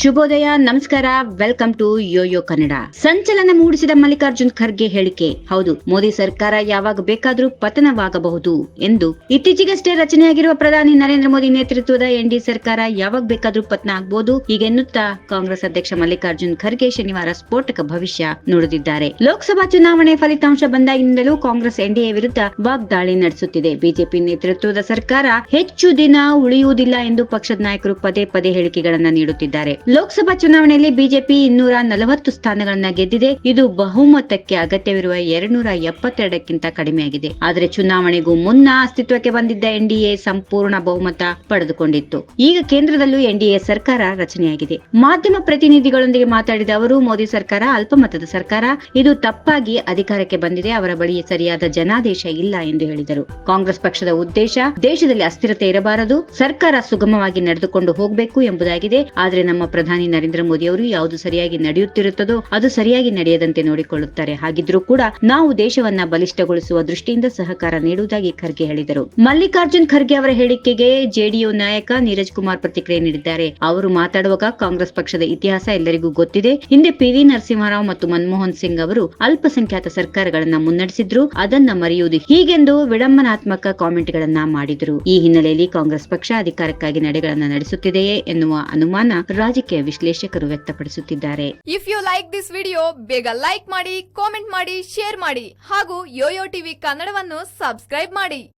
ಶುಭೋದಯ, ನಮಸ್ಕಾರ welcome to Yoyo Kannada ಸಂಚಲನ ಮೂಡಿಸಿದ ಮಲ್ಲಿಕಾರ್ಜುನ್ ಖರ್ಗೆ ಹೇಳಿಕೆ, ಹೌದು, ಮೋದಿ ಸರ್ಕಾರ ಯಾವಾಗ ಬೇಕಾದರೂ ಪತನವಾಗಬಹುದು ಎಂದು. ಇತ್ತೀಚೆಗಷ್ಟೇ ರಚನೆಯಾಗಿರುವ ಪ್ರಧಾನಿ ನರೇಂದ್ರ ಮೋದಿ ನೇತೃತ್ವದ ಎನ್ಡಿ ಸರ್ಕಾರ ಯಾವಾಗ ಬೇಕಾದರೂ ಪತನ ಆಗಬಹುದು ಹೀಗೆನ್ನುತ್ತಾ ಕಾಂಗ್ರೆಸ್ ಅಧ್ಯಕ್ಷ ಮಲ್ಲಿಕಾರ್ಜುನ್ ಖರ್ಗೆ ಶನಿವಾರ ಸ್ಫೋಟಕ ಭವಿಷ್ಯ ನುಡಿದಿದ್ದಾರೆ. ಲೋಕಸಭಾ ಚುನಾವಣೆ ಫಲಿತಾಂಶ ಬಂದಾಗಿನಿಂದಲೂ ಕಾಂಗ್ರೆಸ್ ಎನ್ಡಿಎ ವಿರುದ್ಧ ವಾಗ್ದಾಳಿ ನಡೆಸುತ್ತಿದೆ. ಬಿಜೆಪಿ ನೇತೃತ್ವದ ಸರ್ಕಾರ ಹೆಚ್ಚು ದಿನ ಉಳಿಯುವುದಿಲ್ಲ ಎಂದು ಪಕ್ಷದ ನಾಯಕರು ಪದೇ ಪದೇ ಹೇಳಿಕೆಗಳನ್ನು ನೀಡುತ್ತಿದ್ದಾರೆ. ಲೋಕಸಭಾ ಚುನಾವಣೆಯಲ್ಲಿ ಬಿಜೆಪಿ ಇನ್ನೂರ ನಲವತ್ತು ಸ್ಥಾನಗಳನ್ನ ಗೆದ್ದಿದೆ. ಇದು ಬಹುಮತಕ್ಕೆ ಅಗತ್ಯವಿರುವ ಎರಡ್ನೂರ ಎಪ್ಪತ್ತೆರಡಕ್ಕಿಂತ ಕಡಿಮೆಯಾಗಿದೆ. ಆದರೆ ಚುನಾವಣೆಗೂ ಮುನ್ನ ಅಸ್ತಿತ್ವಕ್ಕೆ ಬಂದಿದ್ದ ಎನ್ಡಿಎ ಸಂಪೂರ್ಣ ಬಹುಮತ ಪಡೆದುಕೊಂಡಿತ್ತು. ಈಗ ಕೇಂದ್ರದಲ್ಲೂ ಎನ್ಡಿಎ ಸರ್ಕಾರ ರಚನೆಯಾಗಿದೆ. ಮಾಧ್ಯಮ ಪ್ರತಿನಿಧಿಗಳೊಂದಿಗೆ ಮಾತಾಡಿದ ಅವರು, ಮೋದಿ ಸರ್ಕಾರ ಅಲ್ಪಮತದ ಸರ್ಕಾರ. ಇದು ತಪ್ಪಾಗಿ ಅಧಿಕಾರಕ್ಕೆ ಬಂದಿದೆ. ಅವರ ಬಳಿ ಸರಿಯಾದ ಜನಾದೇಶ ಇಲ್ಲ ಎಂದು ಹೇಳಿದರು. ಕಾಂಗ್ರೆಸ್ ಪಕ್ಷದ ಉದ್ದೇಶ, ದೇಶದಲ್ಲಿ ಅಸ್ಥಿರತೆ ಇರಬಾರದು. ಸರ್ಕಾರ ಸುಗಮವಾಗಿ ನಡೆದುಕೊಂಡು ಹೋಗಬೇಕು ಎಂಬುದಾಗಿದೆ. ಆದರೆ ನಮ್ಮ ಪ್ರಧಾನಿ ನರೇಂದ್ರ ಮೋದಿ ಅವರು ಯಾವುದು ಸರಿಯಾಗಿ ನಡೆಯುತ್ತಿರುತ್ತದೋ ಅದು ಸರಿಯಾಗಿ ನಡೆಯದಂತೆ ನೋಡಿಕೊಳ್ಳುತ್ತಾರೆ. ಹಾಗಿದ್ರೂ ಕೂಡ ನಾವು ದೇಶವನ್ನ ಬಲಿಷ್ಠಗೊಳಿಸುವ ದೃಷ್ಟಿಯಿಂದ ಸಹಕಾರ ನೀಡುವುದಾಗಿ ಖರ್ಗೆ ಹೇಳಿದರು. ಮಲ್ಲಿಕಾರ್ಜುನ್ ಖರ್ಗೆ ಅವರ ಹೇಳಿಕೆಗೆ ಜೆಡಿಯು ನಾಯಕ ನೀರಜ್ ಕುಮಾರ್ ಪ್ರತಿಕ್ರಿಯೆ ನೀಡಿದ್ದಾರೆ. ಅವರು ಮಾತಾಡುವಾಗ ಕಾಂಗ್ರೆಸ್ ಪಕ್ಷದ ಇತಿಹಾಸ ಎಲ್ಲರಿಗೂ ಗೊತ್ತಿದೆ. ಹಿಂದೆ ಪಿವಿ ನರಸಿಂಹರಾವ್ ಮತ್ತು ಮನಮೋಹನ್ ಸಿಂಗ್ ಅವರು ಅಲ್ಪಸಂಖ್ಯಾತ ಸರ್ಕಾರಗಳನ್ನ ಮುನ್ನಡೆಸಿದ್ರು. ಅದನ್ನ ಮರೆಯುವುದು ಹೀಗೆಂದು ವಿಡಂಬನಾತ್ಮಕ ಕಾಮೆಂಟ್ ಗಳನ್ನ ಮಾಡಿದ್ರು. ಈ ಹಿನ್ನೆಲೆಯಲ್ಲಿ ಕಾಂಗ್ರೆಸ್ ಪಕ್ಷ ಅಧಿಕಾರಕ್ಕಾಗಿ ನಡೆಗಳನ್ನ ನಡೆಸುತ್ತಿದೆಯೇ ಎನ್ನುವ ಅನುಮಾನ ರಾಜಕೀಯ ವಿಶ್ಲೇಷಕರು ವ್ಯಕ್ತಪಡಿಸುತ್ತಿದ್ದಾರೆ. If you like this video ಬೇಗ ಲೈಕ್ ಮಾಡಿ ಕಾಮೆಂಟ್ ಮಾಡಿ ಶೇರ್ ಮಾಡಿ ಹಾಗೂ ಯೋಯೋ ಟಿವಿ ಕನ್ನಡವನ್ನು ಸಬ್ಸ್ಕ್ರೈಬ್ ಮಾಡಿ.